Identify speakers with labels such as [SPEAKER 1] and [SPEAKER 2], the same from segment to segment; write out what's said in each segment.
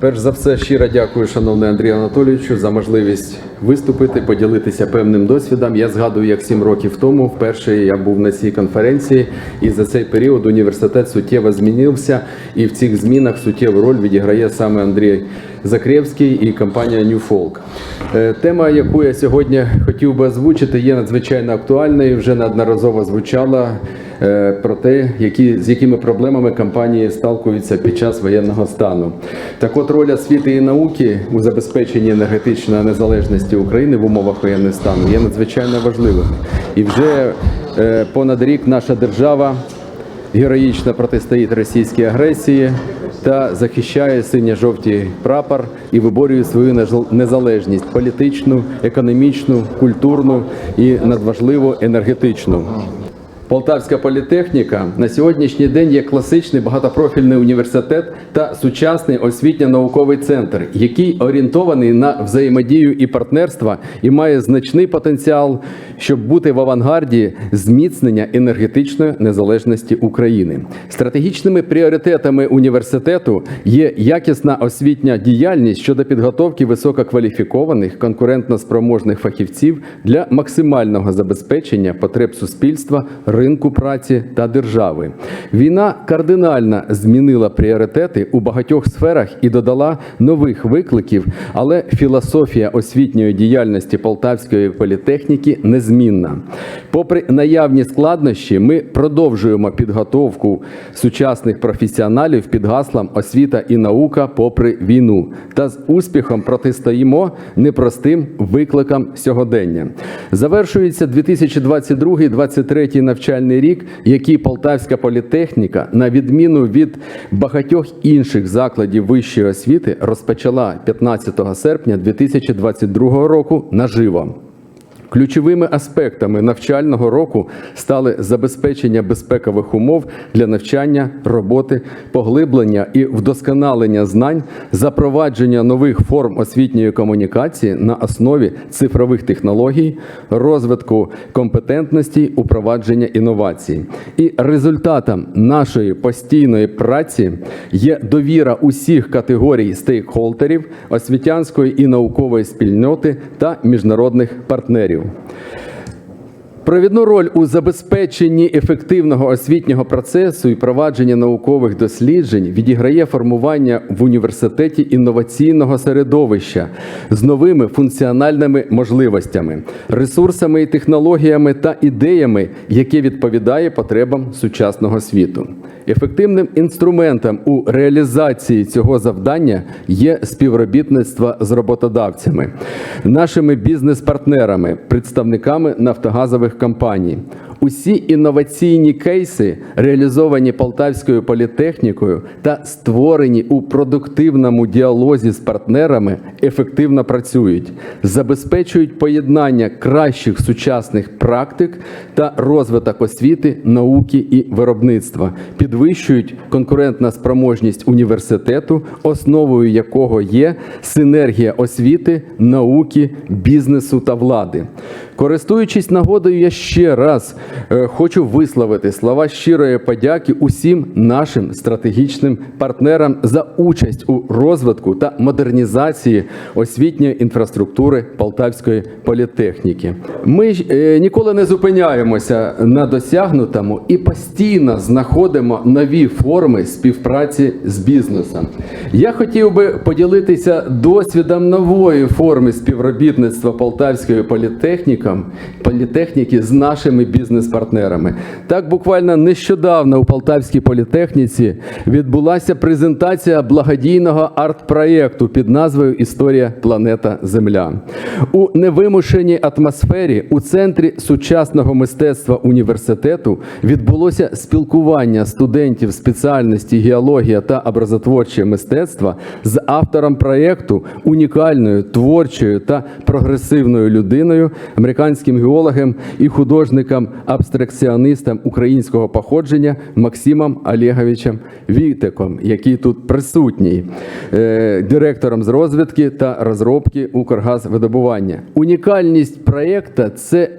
[SPEAKER 1] Перш за все, щиро дякую, шановний Андрію Анатолійовичу, за можливість виступити, поділитися певним досвідом. Я згадую, як сім років тому вперше я був на цій конференції, і за цей період університет суттєво змінився, і в цих змінах суттєву роль відіграє саме Андрій Закревський і компанія New Folk. Е, Тема, яку я сьогодні хотів би озвучити, є надзвичайно актуальною. Вже неодноразово звучала про те, які, з якими проблемами компанії сталкуються під час воєнного стану. Так от роль освіти і науки у забезпеченні енергетичної незалежності України в умовах воєнного стану є надзвичайно важливим. І вже е, понад рік наша держава героїчно протистоїть російській агресії та захищає синьо-жовтий прапор і виборює свою незалежність політичну, економічну, культурну і надважливо енергетичну. Полтавська політехніка на сьогоднішній день є класичний багатопрофільний університет та сучасний освітньо-науковий центр, який орієнтований на взаємодію і партнерства і має значний потенціал, щоб бути в авангарді зміцнення енергетичної незалежності України. Стратегічними пріоритетами університету є якісна освітня діяльність щодо підготовки висококваліфікованих конкурентноспроможних фахівців для максимального забезпечення потреб суспільства, ринку праці та держави. Війна кардинально змінила пріоритети у багатьох сферах і додала нових викликів, але філософія освітньої діяльності Полтавської політехніки незмінна. Попри наявні складнощі, ми продовжуємо підготовку сучасних професіоналів під гаслом освіта і наука попри війну та з успіхом протистоїмо непростим викликам сьогодення. Завершується 2022-2023 навчальний рік, який Полтавська політехніка, на відміну від багатьох інших закладів вищої освіти, розпочала 15 серпня 2022 року наживо. Ключовими аспектами навчального року стали забезпечення безпекових умов для навчання, роботи, поглиблення і вдосконалення знань, запровадження нових форм освітньої комунікації на основі цифрових технологій, розвитку компетентності, упровадження інновацій. І результатом нашої постійної праці є довіра усіх категорій стейкхолдерів, освітянської і наукової спільноти та міжнародних партнерів. Провідну роль у забезпеченні ефективного освітнього процесу і провадження наукових досліджень відіграє формування в університеті інноваційного середовища з новими функціональними можливостями, ресурсами і технологіями та ідеями, яке відповідає потребам сучасного світу. Ефективним інструментом у реалізації цього завдання є співробітництво з роботодавцями, нашими бізнес-партнерами, представниками нафтогазових компаній. Усі інноваційні кейси, реалізовані Полтавською політехнікою та створені у продуктивному діалозі з партнерами, ефективно працюють, забезпечують поєднання кращих сучасних практик та розвиток освіти, науки і виробництва, підвищують конкурентна спроможність університету, основою якого є синергія освіти, науки, бізнесу та влади. Користуючись нагодою, я ще раз е, хочу висловити слова щирої подяки усім нашим стратегічним партнерам за участь у розвитку та модернізації освітньої інфраструктури Полтавської політехніки. Ми е, ніколи не зупиняємося на досягнутому і постійно знаходимо нові форми співпраці з бізнесом. Я хотів би поділитися досвідом нової форми співробітництва Полтавської політехніки політехніки з нашими бізнес-партнерами. Так, буквально нещодавно у Полтавській політехніці відбулася презентація благодійного арт-проєкту під назвою Історія планета Земля. У невимушеній атмосфері у центрі сучасного мистецтва університету відбулося спілкування студентів спеціальності геологія та образотворче мистецтво з автором проєкту унікальною творчою та прогресивною людиною американським геологом і художником-абстракціонистом українського походження Максимом Олеговичем Вітеком, який тут присутній, е, директором з розвідки та розробки Укргазвидобування. Унікальність проєкту – це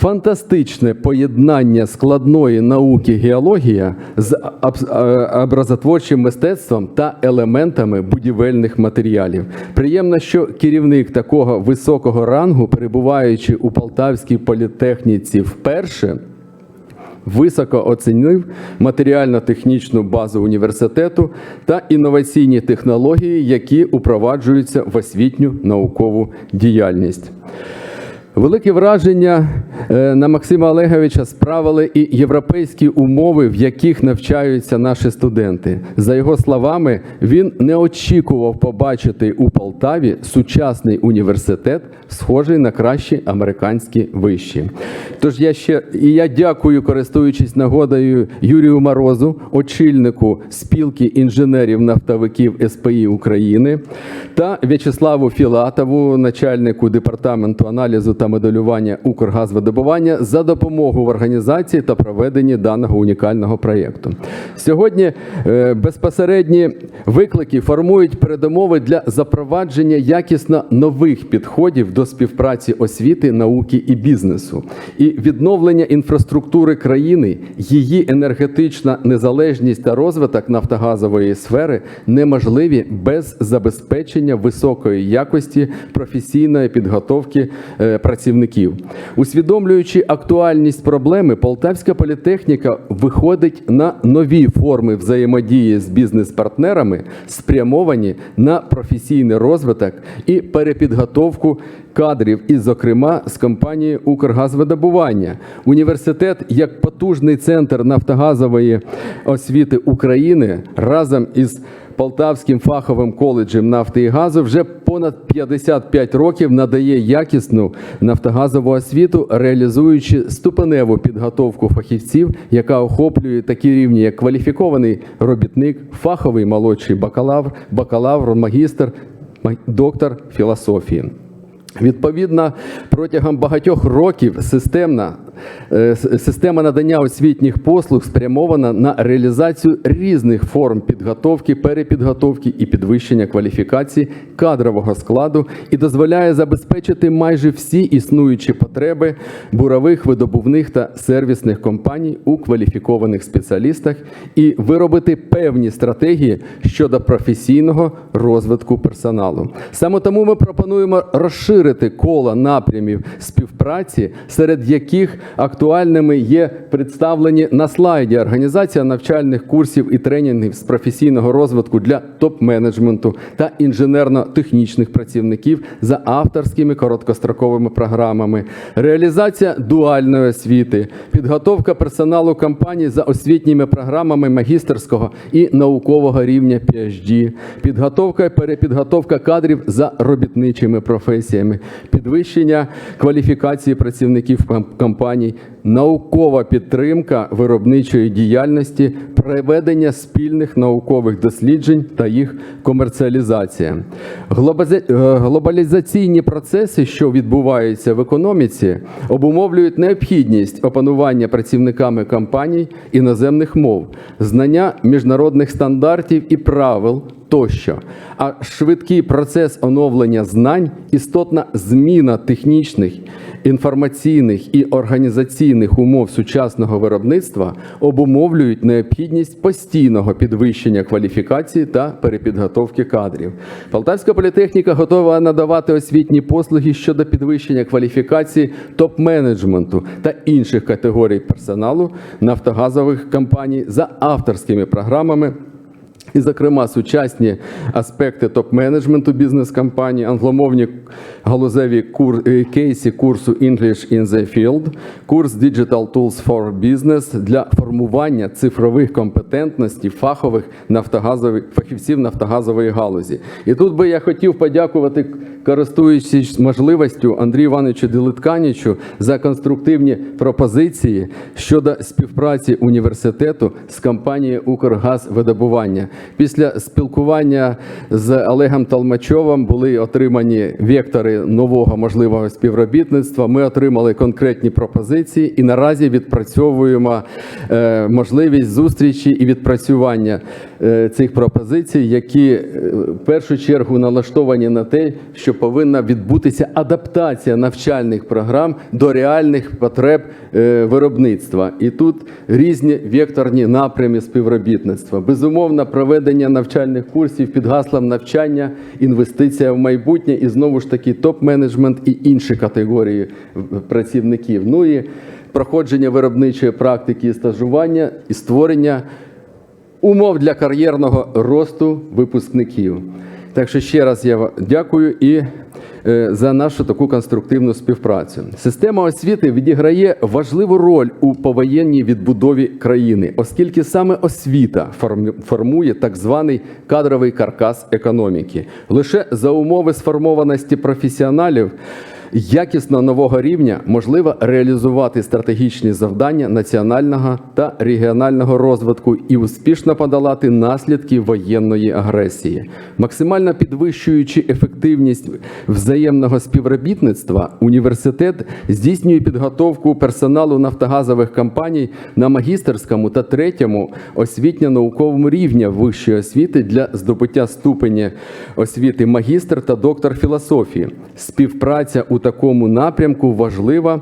[SPEAKER 1] фантастичне поєднання складної науки геологія з е, образотворчим мистецтвом та елементами будівельних матеріалів. Приємно, що керівник такого високого рангу, перебуваючи у Полтавській політехніці вперше, високо оцінив матеріально-технічну базу університету та інноваційні технології, які упроваджуються в освітню наукову діяльність. Велике враження е, на Максима Олеговича справили і європейські умови, в яких навчаються наші студенти. За його словами, він не очікував побачити у Полтаві сучасний університет, схожий на кращі американські виші. Тож я ще і я дякую, користуючись нагодою Юрію Морозу, очільнику спілки інженерів-нафтовиків СПІ України, та В'ячеславу Філатову, начальнику департаменту аналізу та моделювання Укргазвидобування, за допомогу в організації та проведенні даного унікального проєкту. Сьогодні е, безпосередні виклики формують передумови для запровадження якісно нових підходів до співпраці освіти, науки і бізнесу, і відновлення інфраструктури країни, її енергетична незалежність та розвиток нафтогазової сфери неможливі без забезпечення високої якості професійної підготовки е, працівників. Усвідомлюючи актуальність проблеми, Полтавська політехніка виходить на нові форми взаємодії з бізнес-партнерами, спрямовані на професійний розвиток і перепідготовку кадрів, і, зокрема, з компанії Укргазвидобування. Університет як потужний центр нафтогазової освіти України разом із Полтавським фаховим коледжем нафти і газу вже понад 55 років надає якісну нафтогазову освіту, реалізуючи ступеневу підготовку фахівців, яка охоплює такі рівні, як кваліфікований робітник, фаховий молодший бакалавр, бакалавр, магістр, ма- доктор філософії. Відповідно, протягом багатьох років системна е, система надання освітніх послуг спрямована на реалізацію різних форм підготовки, перепідготовки і підвищення кваліфікації кадрового складу і дозволяє забезпечити майже всі існуючі потреби бурових видобувних та сервісних компаній у кваліфікованих спеціалістах і виробити певні стратегії щодо професійного розвитку персоналу. Саме тому ми пропонуємо розширити коло напрямів співпраці, серед яких актуальними є представлені на слайді організація навчальних курсів і тренінгів з професійного розвитку для топ-менеджменту та інженерно-технічних працівників за авторськими короткостроковими програмами, реалізація дуальної освіти, підготовка персоналу компаній за освітніми програмами магістерського і наукового рівня PhD, підготовка і перепідготовка кадрів за робітничими професіями, підвищення кваліфікації працівників ком- компаній, наукова підтримка виробничої діяльності, проведення спільних наукових досліджень та їх комерціалізація. Е, Глобалізаційні процеси, що відбуваються в економіці, обумовлюють необхідність опанування працівниками компаній іноземних мов, знання міжнародних стандартів і правил тощо. А швидкий процес оновлення знань, істотна зміна технічних, інформаційних і організаційних умов сучасного виробництва обумовлюють необхідність постійного підвищення кваліфікації та перепідготовки кадрів. Полтавська політехніка готова надавати освітні послуги щодо підвищення кваліфікації топ-менеджменту та інших категорій персоналу нафтогазових компаній за авторськими програмами і, зокрема, сучасні аспекти топ-менеджменту бізнес-компаній, англомовні галузеві кур... е, кейси курсу English in the Field, курс Digital Tools for Business для формування цифрових компетентностей фахових нафтогазових фахівців нафтогазової галузі. І тут би я хотів подякувати, користуючись можливістю Андрію Івановичу Делитканічу за конструктивні пропозиції щодо співпраці університету з компанією Укргазвидобування. Після спілкування з Олегом Толмачовим були отримані вектори нового можливого співробітництва. Ми отримали конкретні пропозиції і наразі відпрацьовуємо е, можливість зустрічі і відпрацювання цих пропозицій, які е, в першу чергу налаштовані на те, що повинна відбутися адаптація навчальних програм до реальних потреб е, виробництва. І тут різні векторні напрями співробітництва. Безумовно, проведення навчальних курсів під гаслом навчання, інвестиція в майбутнє і знову ж таки топ-менеджмент і інші категорії працівників. Ну і проходження виробничої практики і стажування і створення умов для кар'єрного росту випускників. Так що ще раз я дякую і е, за нашу таку конструктивну співпрацю. Система освіти відіграє важливу роль у повоєнній відбудові країни, оскільки саме освіта форм- формує так званий кадровий каркас економіки. Лише за умови сформованості професіоналів якісно нового рівня можливо реалізувати стратегічні завдання національного та регіонального розвитку і успішно подолати наслідки воєнної агресії, максимально підвищуючи ефективність взаємного співробітництва. Університет здійснює підготовку персоналу нафтогазових компаній на магістерському та третьому освітньо-науковому рівня вищої освіти для здобуття ступеня освіти магістр та доктор філософії. Співпраця у такому напрямку важлива.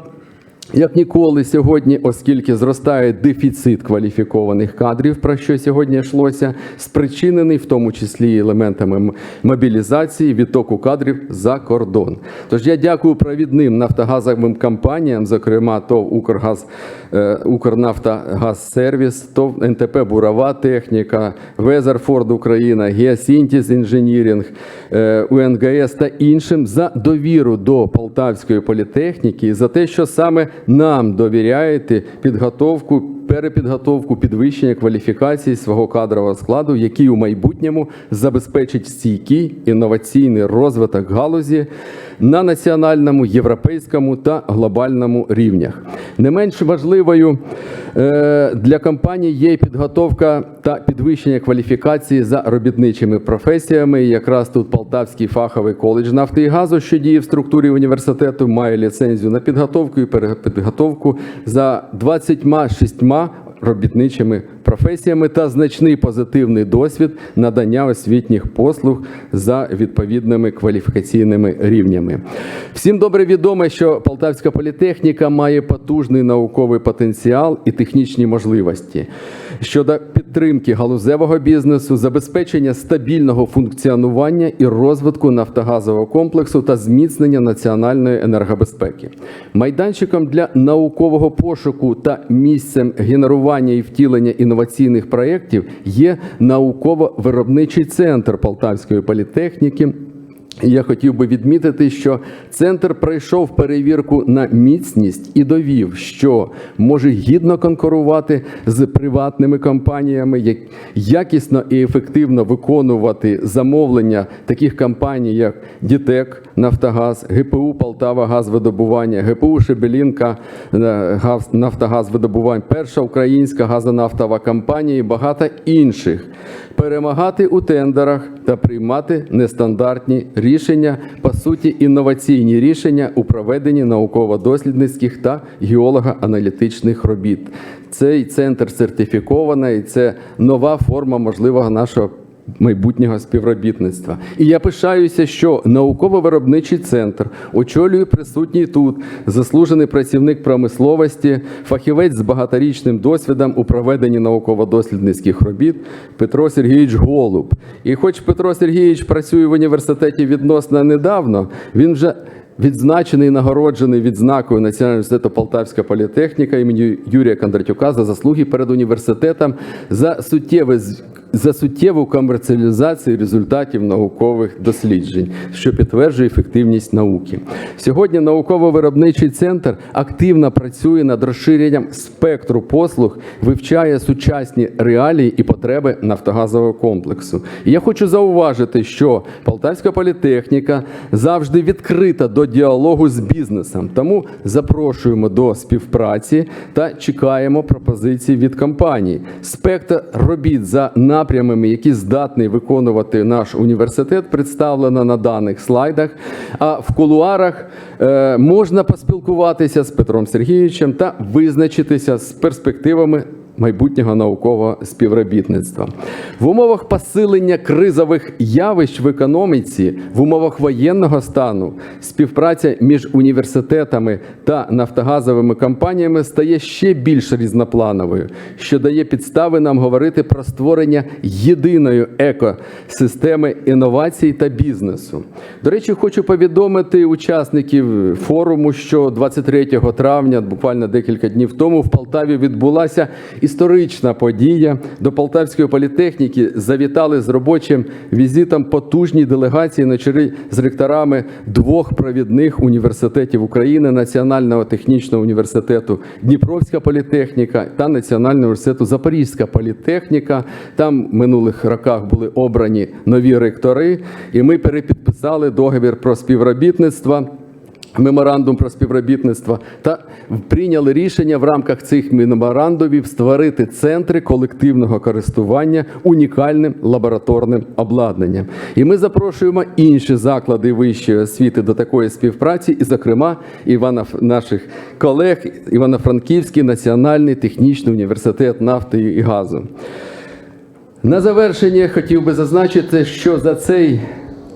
[SPEAKER 1] Як ніколи сьогодні, оскільки зростає дефіцит кваліфікованих кадрів, про що сьогодні йшлося, спричинений в тому числі елементами мобілізації відтоку кадрів за кордон. Тож я дякую провідним нафтогазовим компаніям, зокрема ТОВ Укргаз, е, Укрнафтогазсервіс, ТОВ НТП Бурова Техніка, Везерфорд Україна, Геосінтіз Інженірінг, УНГС та іншим за довіру до Полтавської політехніки і за те, що саме нам довіряєте підготовку, перепідготовку, підвищення кваліфікації свого кадрового складу, який у майбутньому забезпечить стійкий інноваційний розвиток галузі на національному, європейському та глобальному рівнях. Не менш важливою е, для компаній є підготовка та підвищення кваліфікації за робітничими професіями. Якраз тут Полтавський фаховий коледж нафти і газу, що діє в структурі університету, має ліцензію на підготовку і перепідготовку за 26 робітничими професіями та значний позитивний досвід надання освітніх послуг за відповідними кваліфікаційними рівнями. Всім добре відомо, що Полтавська політехніка має потужний науковий потенціал і технічні можливості щодо підтримки галузевого бізнесу, забезпечення стабільного функціонування і розвитку нафтогазового комплексу та зміцнення національної енергобезпеки. Майданчиком для наукового пошуку та місцем генерування і втілення інноваційних проєктів є науково-виробничий центр Полтавської політехніки. Я хотів би відмітити, що центр пройшов перевірку на міцність і довів, що може гідно конкурувати з приватними компаніями, як якісно і ефективно виконувати замовлення таких компаній, як Дітек, Нафтогаз, ГПУ Полтава Газвидобування, ГПУ Шебелінка е, Газ- Нафтогазвидобувань, перша українська газонафтова компанія і багато інших. Перемагати у тендерах та приймати нестандартні рішення, по суті, інноваційні рішення у проведенні науково-дослідницьких та геолого-аналітичних робіт. Цей центр сертифікований, це нова форма можливого нашого майбутнього співробітництва. І я пишаюся, що науково-виробничий центр очолює присутній тут заслужений працівник промисловості, фахівець з багаторічним досвідом у проведенні науково-дослідницьких робіт Петро Сергійович Голуб. І хоч Петро Сергійович працює в університеті відносно недавно, він вже Відзначений і нагороджений відзнакою Національного університету Полтавська політехніка імені Юрія Кондратюка за заслуги перед університетом за суттєве за суттєву комерціалізацію результатів наукових досліджень, що підтверджує ефективність науки. Сьогодні науково-виробничий центр активно працює над розширенням спектру послуг, вивчає сучасні реалії і потреби нафтогазового комплексу. І я хочу зауважити, що Полтавська політехніка завжди відкрита до діалогу з бізнесом. Тому запрошуємо до співпраці та чекаємо пропозицій від компаній. Спектр робіт за напрямами, які здатний виконувати наш університет, представлено на даних слайдах. А в кулуарах е, можна поспілкуватися з Петром Сергійовичем та визначитися з перспективами майбутнього наукового співробітництва. В умовах посилення кризових явищ в економіці, в умовах воєнного стану, співпраця між університетами та нафтогазовими компаніями стає ще більш різноплановою, що дає підстави нам говорити про створення єдиної екосистеми інновацій та бізнесу. До речі, хочу повідомити учасників форуму, що 23 травня, буквально декілька днів тому, в Полтаві відбулася історична подія. До Полтавської політехніки завітали з робочим візитом потужні делегації на чолі з ректорами двох провідних університетів України Національного технічного університету Дніпровська політехніка та Національного університету Запорізька політехніка. Там в минулих роках були обрані нові ректори, і ми перепідписали договір про співробітництво. Меморандум про співробітництво та прийняли рішення в рамках цих меморандумів створити центри колективного користування унікальним лабораторним обладнанням. І ми запрошуємо інші заклади вищої освіти до такої співпраці, і, зокрема, Івана наших колег, Івано-Франківський національний технічний університет нафти і газу. На завершення хотів би зазначити, що за цей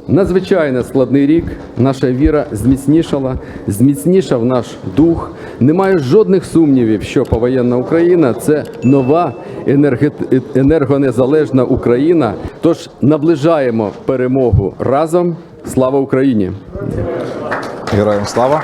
[SPEAKER 1] надзвичайно складний рік наша віра зміцнішала, зміцнішав наш дух. Немає жодних сумнівів, що повоєнна Україна це нова енергонезалежна Україна. Тож наближаємо перемогу разом. Слава Україні!
[SPEAKER 2] Героям слава!